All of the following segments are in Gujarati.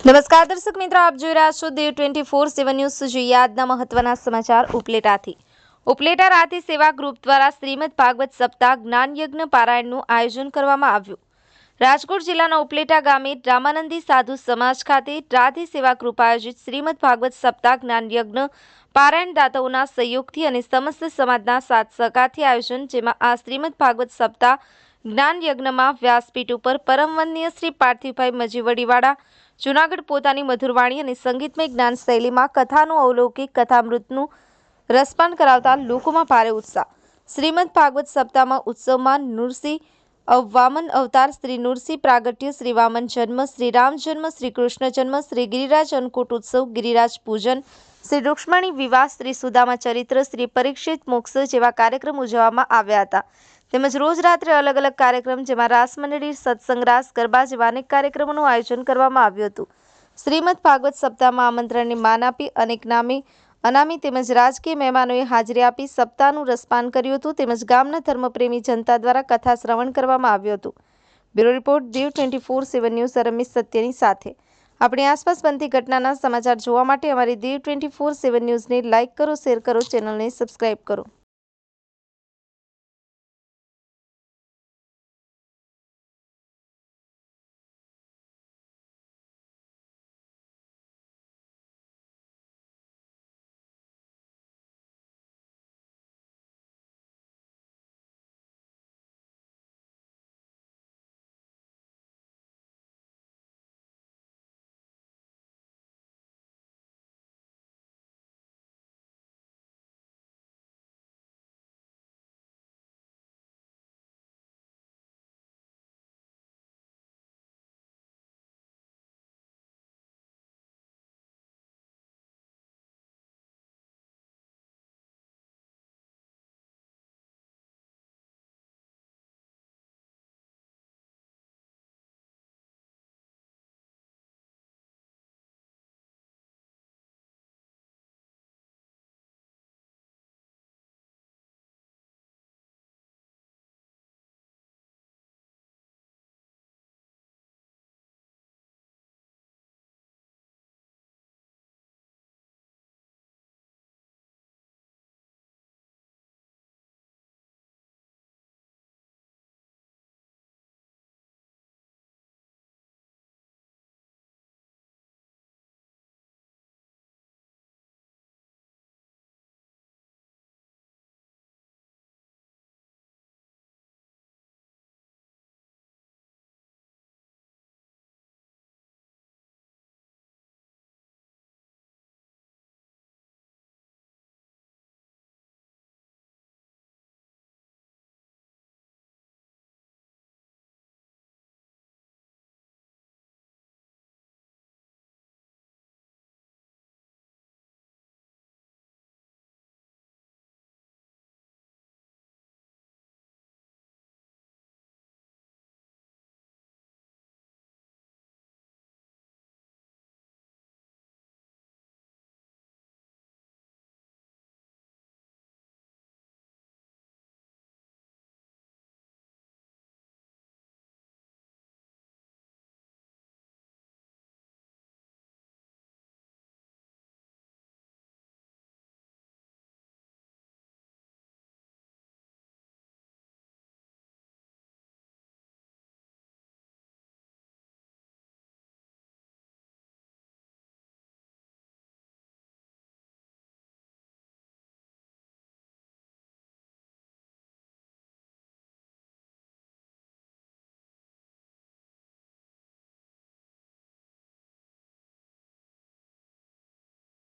નમસ્કાર દર્શક મિત્રો, આપ જોઈ રહ્યા છો Diu twenty four seven news. જોઈએ આજના મહત્વના સમાચાર ઉપલેટાથી. ઉપલેટા રાતે સેવા ગ્રુપ દ્વારા શ્રીમદ ભાગવત સપ્તાહ જ્ઞાન યજ્ઞ પારાયણનું આયોજન કરવામાં આવ્યું. રાજકોટ જિલ્લાના ઉપલેટા ગામે રામાનંદી સાધુ સમાજ ખાતે રાધે સેવા ગ્રુપ આયોજિત શ્રીમદ ભાગવત સપ્તાહ જ્ઞાન યજ્ઞ પારાયણ દાતાઓના સહયોગથી અને સમસ્ત સમાજના સાથ સહકારથી આયોજન, જેમાં આ શ્રીમદ ભાગવત સપ્તાહ જ્ઞાન યજ્ઞમાં વ્યાસપીઠ ઉપર પરમવંદનીય શ્રી પાર્થિવભાઈ મજીવડીવાળા જૂનાગઢ પોતાની મધુરવાણી અને સંગીતમય જ્ઞાન શૈલીમાં કથાનું અવલૌકિક કથામૃતનું રસપાન કરાવતા લોકોમાં ભારે ઉત્સાહ. શ્રીમદ ભાગવત સપ્તાહમાં ઉત્સવમાં નૃસિંહ વામન અવતાર, શ્રી નૃસિંહ પ્રાગટ્ય, શ્રી વામન જન્મ, શ્રી રામ જન્મ, શ્રી કૃષ્ણ જન્મ, શ્રી ગિરિરાજ અન્નકૂટ ઉત્સવ, ગિરિરાજ પૂજન, શ્રી રૂક્ષ્મણી વિવાહ, શ્રી સુદામા ચરિત્ર, શ્રી પરીક્ષિત મોક્ષ જેવા કાર્યક્રમ ઉજવવામાં આવ્યા હતા. તેમજ રોજ રાત્રે અલગ અલગ કાર્યક્રમ જેમાં રાસ મંડળી સત્સંગ, રાસ, ગરબા જેવા અનેક કાર્યક્રમોનું આયોજન કરવામાં આવ્યું હતું. શ્રીમદ ભાગવત સપ્તાહમાં આમંત્રણને માન આપી અનેક નામી, અનામી તેમજ રાજકીય મહેમાનોએ હાજરી આપી સપ્તાહનું રસપાન કર્યું હતું તેમજ ગામના ધર્મપ્રેમી જનતા દ્વારા કથા શ્રવણ કરવામાં આવ્યું હતું. Bureau report, Diu twenty four seven news Ramesh સત્યની સાથે. આપણી આસપાસ બનતી ઘટનાના સમાચાર જોવા માટે અમારી દીવ ટ્વેન્ટી ફોર સેવન ન્યૂઝને લાઇક કરો, શેર કરો, ચેનલને સબસ્ક્રાઇબ કરો.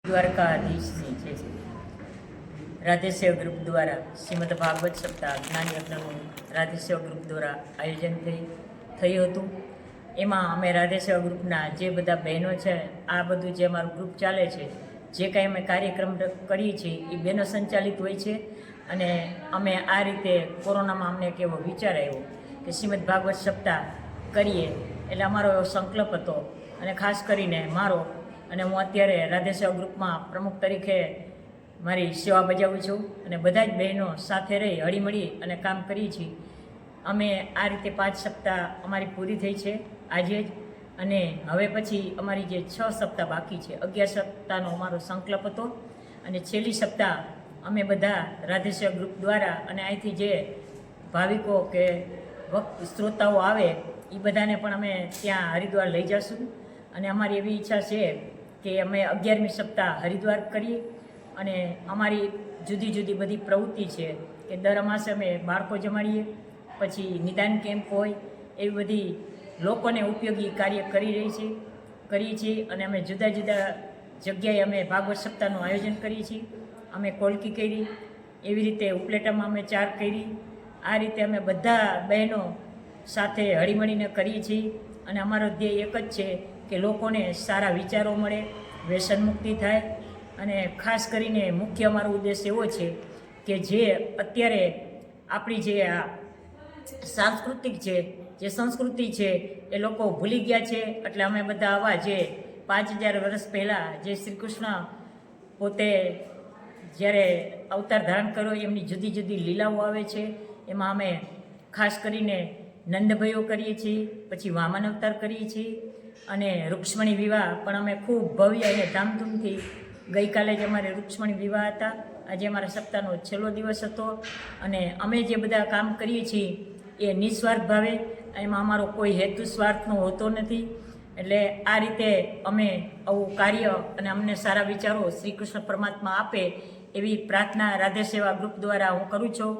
દ્વારકાધીશની છે રાધેશ્ય ગ્રુપ દ્વારા શ્રીમદ ભાગવત સપ્તાહ જ્ઞાન યજ્ઞનું રાધેશ્ય ગ્રુપ દ્વારા આયોજન થઈ, થયું હતું. એમાં અમે રાધેશ્ય ગ્રુપના જે બધા બહેનો છે, આ બધું જે અમારું ગ્રુપ ચાલે છે, જે કાંઈ અમે કાર્યક્રમ કરીએ છીએ, એ બહેનો સંચાલિત હોય છે. અને અમે આ રીતે કોરોનામાં અમને એક એવો વિચાર આવ્યો કે શ્રીમદ ભાગવત સપ્તાહ કરીએ. એટલે અમારો એવો સંકલ્પ હતો અને ખાસ કરીને મારો અને હું અત્યારે રાધેશ્યામ ગ્રુપમાં પ્રમુખ તરીકે મારી સેવા બજાવું છું અને બધા જ બહેનો સાથે રહી, હળીમળી અને કામ કરીએ છીએ. અમે આ રીતે પાંચ સપ્તાહ અમારી પૂરી થઈ છે, આજે જ. અને હવે પછી અમારી જે છ સપ્તાહ બાકી છે, અગિયાર સપ્તાહનો અમારો સંકલ્પ હતો. અને છેલ્લી સપ્તાહ અમે બધા રાધેશ્વર ગ્રુપ દ્વારા અને અહીંથી જે ભાવિકો કે શ્રોતાઓ આવે એ બધાને પણ અમે ત્યાં હરિદ્વાર લઈ જશું. અને અમારી એવી ઈચ્છા છે કે અમે અગિયારમી સપ્તાહ હરિદ્વાર કરીએ અને અમારી જુદી જુદી બધી પ્રવૃત્તિ છે કે દર અમાસે અમે બાળકો જમાડીએ, પછી નિદાન કેમ્પ હોય, એવી બધી લોકોને ઉપયોગી કાર્ય કરી રહી છે, કરીએ છીએ અને અમે જુદા જુદા જગ્યાએ અમે ભાગવત સપ્તાહનું આયોજન કરીએ છીએ. અમે કોલકી કરી, એવી રીતે ઉપલેટામાં અમે ચાર કરી. આ રીતે અમે બધા બહેનો સાથે હળીમળીને કરીએ છીએ અને અમારો ધ્યેય એક જ છે કે લોકોને સારા વિચારો મળે, વ્યસન મુક્તિ થાય અને ખાસ કરીને મુખ્ય અમારો ઉદ્દેશ એવો છે કે જે અત્યારે આપણી જે આ સાંસ્કૃતિક છે, જે સંસ્કૃતિ છે એ લોકો ભૂલી ગયા છે. એટલે અમે બધા આવા જે પાંચ હજાર વર્ષ પહેલાં જે શ્રી કૃષ્ણ પોતે જ્યારે અવતાર ધારણ કર્યો, એમની જુદી જુદી લીલાઓ આવે છે. એમાં અમે ખાસ કરીને નંદભયો કરીએ છીએ, પછી વામન અવતાર કરીએ છીએ. અને રૂક્ષ્મણી વિવાહ, પણ અમે ખૂબ ભવ્ય અને ધામધૂમથી ગઈકાલે જ અમારે રૂક્ષ્મણી વિવાહ હતા. આજે અમારા સપ્તાહનો છેલ્લો દિવસ હતો અને અમે જે બધા કામ કરીએ છીએ એ નિસ્વાર્થ ભાવે, એમાં અમારો કોઈ હેતુ સ્વાર્થનો હોતો નથી. એટલે આ રીતે અમે આવું કાર્ય અને અમને સારા વિચારો શ્રી કૃષ્ણ પરમાત્મા આપે એવી પ્રાર્થના રાધે સેવા ગ્રુપ દ્વારા હું કરું છું.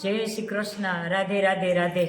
જય શ્રી કૃષ્ણ. રાધે રાધે રાધે.